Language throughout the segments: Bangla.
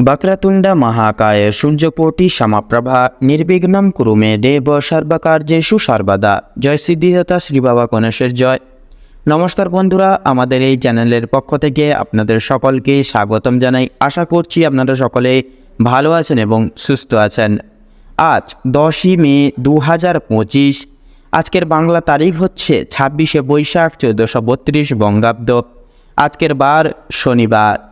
বক্রতুণ্ড মহাকায় সূর্যকোটি সমাপ্রভা নির্বিঘ্নম কুরু মে দেব সর্বকার্যেষু সর্বদা জয় সিদ্ধিদাতা শ্রী বাবা গণেশের জয়। নমস্কার বন্ধুরা, আমাদের এই চ্যানেলের পক্ষ থেকে আপনাদের সকলকে স্বাগতম জানাই। আশা করছি আপনারা সকলে ভালো আছেন এবং সুস্থ আছেন। আজ দশই মে দু হাজার পঁচিশ, আজকের বাংলা তারিখ হচ্ছে ছাব্বিশে বৈশাখ চৌদ্দশো বত্রিশ বঙ্গাব্দ। আজকের বার শনিবার।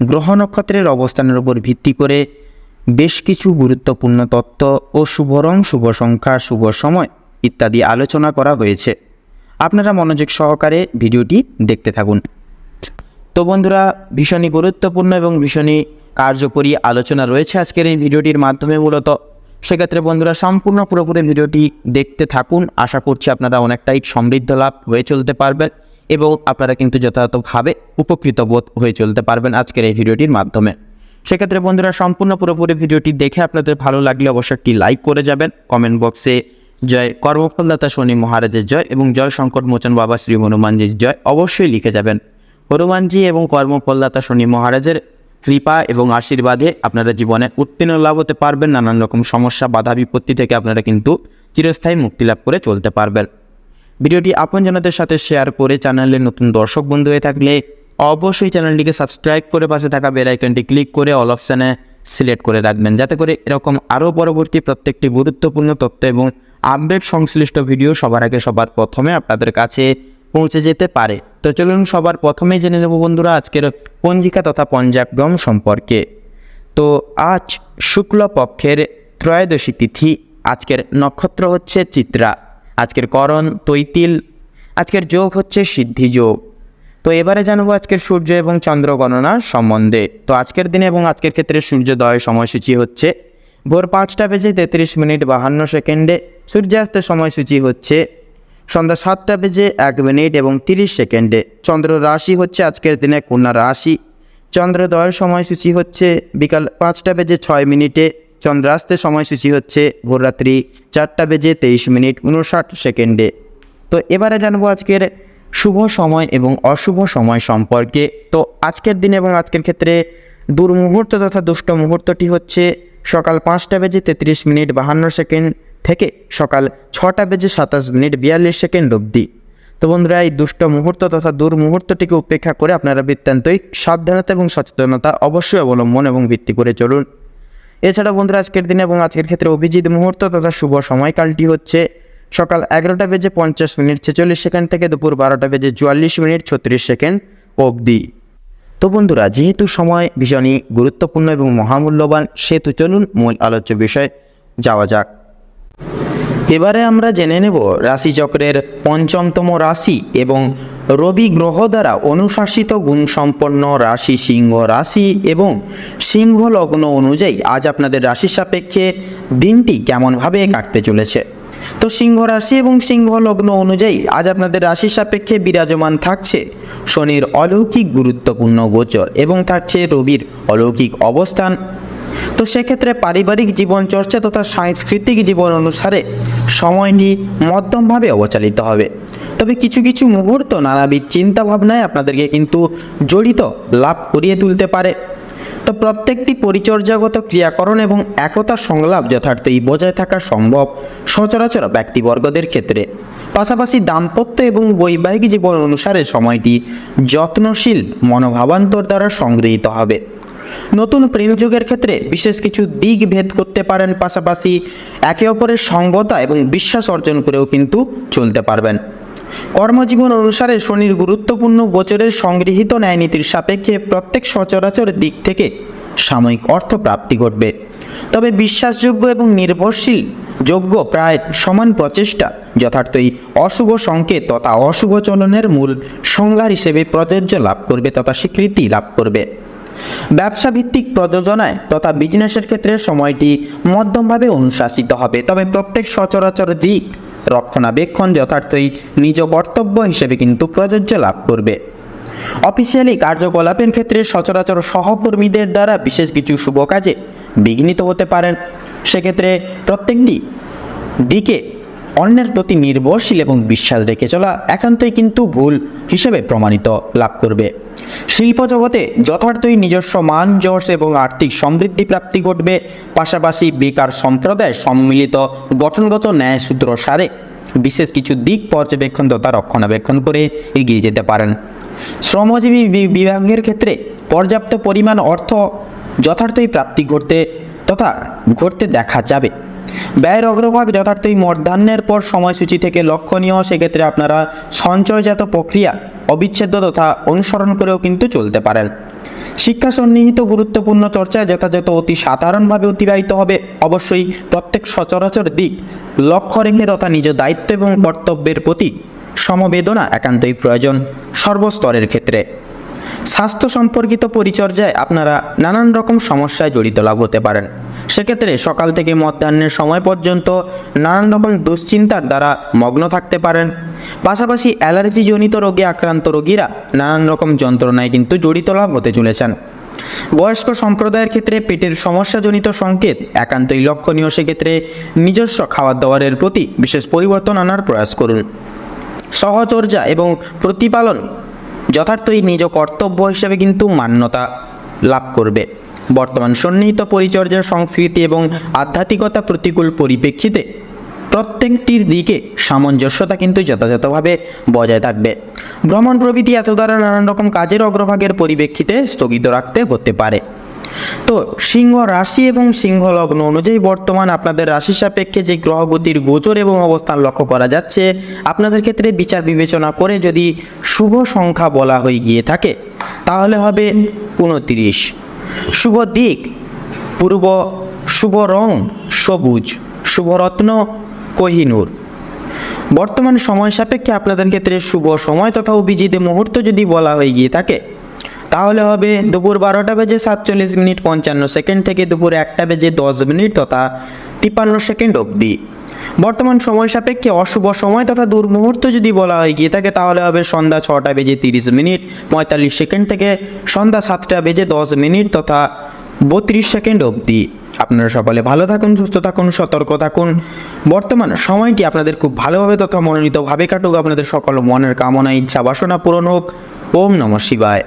গ্রহ নক্ষত্রের অবস্থানের উপর ভিত্তি করে বেশ কিছু গুরুত্বপূর্ণ তত্ত্ব ও শুভ রং শুভ সংখ্যা, শুভ সময় ইত্যাদি আলোচনা করা হয়েছে। আপনারা মনোযোগ সহকারে ভিডিওটি দেখতে থাকুন। তো বন্ধুরা, ভীষণই গুরুত্বপূর্ণ এবং ভীষণই কার্যকরী আলোচনা রয়েছে আজকের এই ভিডিওটির মাধ্যমে মূলত। সেক্ষেত্রে বন্ধুরা, সম্পূর্ণ পুরোপুরি ভিডিওটি দেখতে থাকুন। আশা করছি আপনারা অনেকটাই সমৃদ্ধ লাভ হয়ে চলতে পারবেন। এবং আপনারা কিন্তু যথাযথভাবে উপকৃত বোধ হয়ে চলতে পারবেন আজকের এই ভিডিওটির মাধ্যমে। সেক্ষেত্রে বন্ধুরা, সম্পূর্ণ পুরোপুরি ভিডিওটি দেখে আপনাদের ভালো লাগলে অবশ্যই একটি লাইক করে যাবেন। কমেন্ট বক্সে জয় কর্মফলদাতা শনি মহারাজের জয় এবং জয় সংকট মোচন বাবা শ্রী হনুমানজির জয় অবশ্যই লিখে যাবেন। হনুমানজি এবং কর্মফলদাতা শনি মহারাজের কৃপা এবং আশীর্বাদে আপনারা জীবনে উত্তীর্ণ লাভ হতে পারবেন। নানান রকম সমস্যা বাধা বিপত্তি থেকে আপনারা কিন্তু চিরস্থায়ী মুক্তি লাভ করে চলতে পারবেন। ভিডিওটি আপনজনদের সাথে শেয়ার করে চ্যানেলের নতুন দর্শক বন্ধু হয়ে থাকলে অবশ্যই চ্যানেলটিকে সাবস্ক্রাইব করে পাশে থাকা বেল আইকনটি ক্লিক করে অল অপশানে সিলেক্ট করে রাখবেন। যাতে করে এরকম আরও পরবর্তী প্রত্যেকটি গুরুত্বপূর্ণ তথ্য এবং আপডেট সংশ্লিষ্ট ভিডিও সবার আগে সবার প্রথমে আপনাদের কাছে পৌঁছে যেতে পারে। তো চলুন সবার প্রথমে জেনে নেব বন্ধুরা আজকের পঞ্জিকা তথা পঞ্জাগম সম্পর্কে। তো আজ শুক্লপক্ষের ত্রয়োদশী তিথি, আজকের নক্ষত্র হচ্ছে চিত্রা। আজকের করণ তৈতিল, আজকের যোগ হচ্ছে সিদ্ধি যোগ। তো এবারে জানব আজকের সূর্য এবং চন্দ্র গণনার সম্বন্ধে। তো আজকের দিনে এবং আজকের ক্ষেত্রে সূর্যোদয় সময়সূচি হচ্ছে ভোর পাঁচটা বেজে তেত্রিশ মিনিট বাহান্ন সেকেন্ডে। সূর্যাস্তের সময়সূচি হচ্ছে সন্ধ্যা সাতটা বেজে এক মিনিট এবং তিরিশ সেকেন্ডে। চন্দ্র রাশি হচ্ছে আজকের দিনে কন্যা রাশি। চন্দ্রোদয়ের সময়সূচি হচ্ছে বিকাল পাঁচটা বেজে ছয় মিনিটে। চন্দ্রাস্তের সময়সূচি হচ্ছে ভোররাত্রি চারটা বেজে তেইশ মিনিট উনষাট সেকেন্ডে। তো এবারে জানব আজকের শুভ সময় এবং অশুভ সময় সম্পর্কে। তো আজকের দিন এবং আজকের ক্ষেত্রে দুর্মুহূর্ত তথা দুষ্ট মুহূর্তটি হচ্ছে সকাল পাঁচটা বেজে তেত্রিশ মিনিট বাহান্ন সেকেন্ড থেকে সকাল ছটা বেজে সাতাশ মিনিট বিয়াল্লিশ সেকেন্ড অবধি। তো বন্ধুরা, এই দুষ্ট মুহূর্ত তথা দূর মুহূর্তটিকে উপেক্ষা করে আপনারা বৃত্তান্তই সাবধানতা এবং সচেতনতা অবশ্যই অবলম্বন এবং ভিত্তি করে চলুন। এছাড়া বন্ধুরা, আজকের দিনে এবং আজকের ক্ষেত্রে অভিজিৎ মুহূর্ত তথা শুভ সময়কালটি হচ্ছে সকাল এগারোটা বেজে পঞ্চাশ মিনিট ছেচল্লিশ সেকেন্ড থেকে দুপুর বারোটা বেজে চুয়াল্লিশ মিনিট ছত্রিশ সেকেন্ড অবধি। তো বন্ধুরা, যেহেতু সময় ভীষণই গুরুত্বপূর্ণ এবং মহামূল্যবান, সেহেতু চলুন মূল আলোচ্য বিষয় যাওয়া যাক। এবারে আমরা জেনে নেব রাশিচক্রের পঞ্চমতম রাশি এবং রবি গ্রহ দ্বারা অনুশাসিত গুণসম্পন্ন রাশি সিংহ রাশি এবং সিংহ লগ্ন অনুযায়ী আজ আপনাদের রাশির সাপেক্ষে দিনটি কেমনভাবে কাটতে চলেছে। তো সিংহ রাশি এবং সিংহ লগ্ন অনুযায়ী আজ আপনাদের রাশির সাপেক্ষে বিরাজমান থাকছে শনির অলৌকিক গুরুত্বপূর্ণ গোচর এবং থাকছে রবির অলৌকিক অবস্থান। তো সেক্ষেত্রে পারিবারিক জীবন চর্চা তথা সাংস্কৃতিক জীবন অনুসারে সময়টি মধ্যমভাবে অবচালিত হবে। তবে কিছু কিছু মুহূর্ত নানাবিধ চিন্তাভাবনায় আপনাদেরকে কিন্তু জড়িত লাভ করিয়ে তুলতে পারে। তো প্রত্যেকটি পরিচর্যাগত ক্রিয়াকরণ এবং একতা সংলাপ যথার্থই বজায় থাকা সম্ভব সচরাচর ব্যক্তিবর্গদের ক্ষেত্রে। পাশাপাশি দাম্পত্য এবং বৈবাহিক জীবন অনুসারে সময়টি যত্নশীল মনোভাবান্তর দ্বারা সংগৃহীত হবে। নতুন প্রেমযোগের ক্ষেত্রে বিশেষ কিছু দিক ভেদ করতে পারেন, পাশাপাশি একে অপরের সঙ্গতা এবং বিশ্বাস অর্জন করেও কিন্তু চলতে পারবেন। কর্মজীবন অনুসারে শনির গুরুত্বপূর্ণ গোচরের সংগৃহীত ন্যায়নীতির সাপেক্ষে প্রত্যেক সচরাচর দিক থেকে সাময়িক অর্থ প্রাপ্তি ঘটবে। তবে বিশ্বাসযোগ্য এবং নির্ভরশীল যোগ্য প্রায় সমান প্রচেষ্টা, যথার্থই অশুভ সংকেত তথা অশুভ চলনের মূল সংজ্ঞার হিসেবে প্রযোজ্য লাভ করবে তথা স্বীকৃতি লাভ করবে। ব্যবসা ভিত্তিক প্রযোজনায় তথা বিজনেসের ক্ষেত্রে সময়টি মধ্যমভাবে অনুশাসিত হবে। তবে প্রত্যেক সচরাচর দিক রক্ষণাবেক্ষণ যথার্থই নিজ কর্তব্য হিসেবে কিন্তু প্রযোজ্য লাভ করবে। অফিসিয়ালি কার্যকলাপের ক্ষেত্রে সচরাচর সহকর্মীদের দ্বারা বিশেষ কিছু শুভ কাজে বিঘ্নিত হতে পারেন। সেক্ষেত্রে প্রত্যেকটি দিকে অন্যের প্রতি নির্ভরশীল এবং বিশ্বাস রেখে চলা একান্তই কিন্তু ভুল হিসেবে প্রমাণিত লাভ করবে। শিল্প জগতে যথার্থই নিজস্ব মান, যশ এবং আর্থিক সমৃদ্ধি প্রাপ্তি ঘটবে। পাশাপাশি বেকার সম্প্রদায় সম্মিলিত গঠনগত ন্যায়সূত্র সারে বিশেষ কিছু দিক পর্যবেক্ষণ তথা রক্ষণাবেক্ষণ করে এগিয়ে যেতে পারেন। শ্রমজীবী বিভাগের ক্ষেত্রে পর্যাপ্ত পরিমাণ অর্থ যথার্থই প্রাপ্তি ঘটতে তথা ঘটতে দেখা যাবে। ব্যয়ের অগ্রভাগ যথার্থই মধ্যাহ্নের পর সময়সূচি থেকে লক্ষণীয়, সেক্ষেত্রে আপনারা সঞ্চয়জাত প্রক্রিয়া অবিচ্ছেদ্য তথা অনুসরণ করেও কিন্তু চলতে পারেন। শিক্ষা সন্নিহিত গুরুত্বপূর্ণ চর্চায় যথাযথ অতি সাধারণভাবে অতিবাহিত হবে। অবশ্যই প্রত্যেক সচরাচর দিক লক্ষ্য রেখে তথা নিজ দায়িত্ব এবং কর্তব্যের প্রতি সমবেদনা একান্তই প্রয়োজন সর্বস্তরের ক্ষেত্রে। স্বাস্থ্য সম্পর্কিত পরিচর্যায় আপনারা নানান রকম সমস্যায় জড়িত লাভ হতে পারেন। সেক্ষেত্রে সকাল থেকে মধ্যাহ্নের সময় পর্যন্ত নানান রকম দুশ্চিন্তার দ্বারা মগ্ন থাকতে পারেন। পাশাপাশি অ্যালার্জিজনিত রোগে আক্রান্ত রোগীরা নানান রকম যন্ত্রণায় কিন্তু জড়িত লাভ হতে চলেছেন। বয়স্ক সম্প্রদায়ের ক্ষেত্রে পেটের সমস্যাজনিত সংকেত একান্তই লক্ষণীয়। সেক্ষেত্রে নিজস্ব খাবার দাবারের প্রতি বিশেষ পরিবর্তন আনার প্রয়াস করুন। সহচর্যা এবং প্রতিপালন যথার্থই নিজ কর্তব্য হিসেবে কিন্তু মান্যতা লাভ করবে। বর্তমান সন্নিহিত পরিচর্যার সংস্কৃতি এবং আধ্যাত্মিকতা প্রতিকূল পরিপ্রেক্ষিতে প্রত্যেকটির দিকে সামঞ্জস্যতা কিন্তু যথাযথভাবে বজায় থাকবে। ভ্রমণ প্রভৃতি এত দ্বারা নানান রকম কাজের অগ্রভাগের পরিপ্রেক্ষিতে স্থগিত রাখতে হতে পারে। তো সিংহ রাশি এবং সিংহ লগ্ন অনুযায়ী বর্তমান আপনাদের রাশি সাপেক্ষে যে গ্রহগতির গোচর এবং অবস্থান লক্ষ্য করা যাচ্ছে, আপনাদের ক্ষেত্রে বিচার বিবেচনা করে যদি শুভ সংখ্যা বলা হয়ে গিয়ে থাকে, তাহলে হবে উনত্রিশ। শুভ দিক, পূর্ব শুভ রং সবুজ শুভরত্ন কোহিনূর। বর্তমান সময় সাপেক্ষে আপনাদের ক্ষেত্রে শুভ সময় তথা অভিজিৎ মুহূর্ত যদি বলা হয়ে গিয়ে থাকে তাহলে হবে দুপুর বারোটা বেজে সাতচল্লিশ মিনিট পঞ্চান্ন সেকেন্ড থেকে দুপুর একটা বেজে দশ মিনিট তথা তিপ্পান্ন সেকেন্ড অবধি। বর্তমান সময় সাপেক্ষে অশুভ সময় তথা দুর্মুহূর্ত যদি বলা হয় গিয়ে থাকে, তাহলে হবে সন্ধ্যা ছটা বেজে তিরিশ মিনিট, পঁয়তাল্লিশ সেকেন্ড থেকে সন্ধ্যা সাতটা বেজে দশ মিনিট তথা বত্রিশ সেকেন্ড অবধি। আপনারা সকলে ভালো থাকুন, সুস্থ থাকুন, সতর্ক থাকুন। বর্তমান সময়টি আপনাদের খুব ভালোভাবে তথা মনোনীতভাবে কাটুক। আপনাদের সকল মনের কামনা, ইচ্ছা, বাসনা পূরণ হোক। ওম নমঃ শিবায়।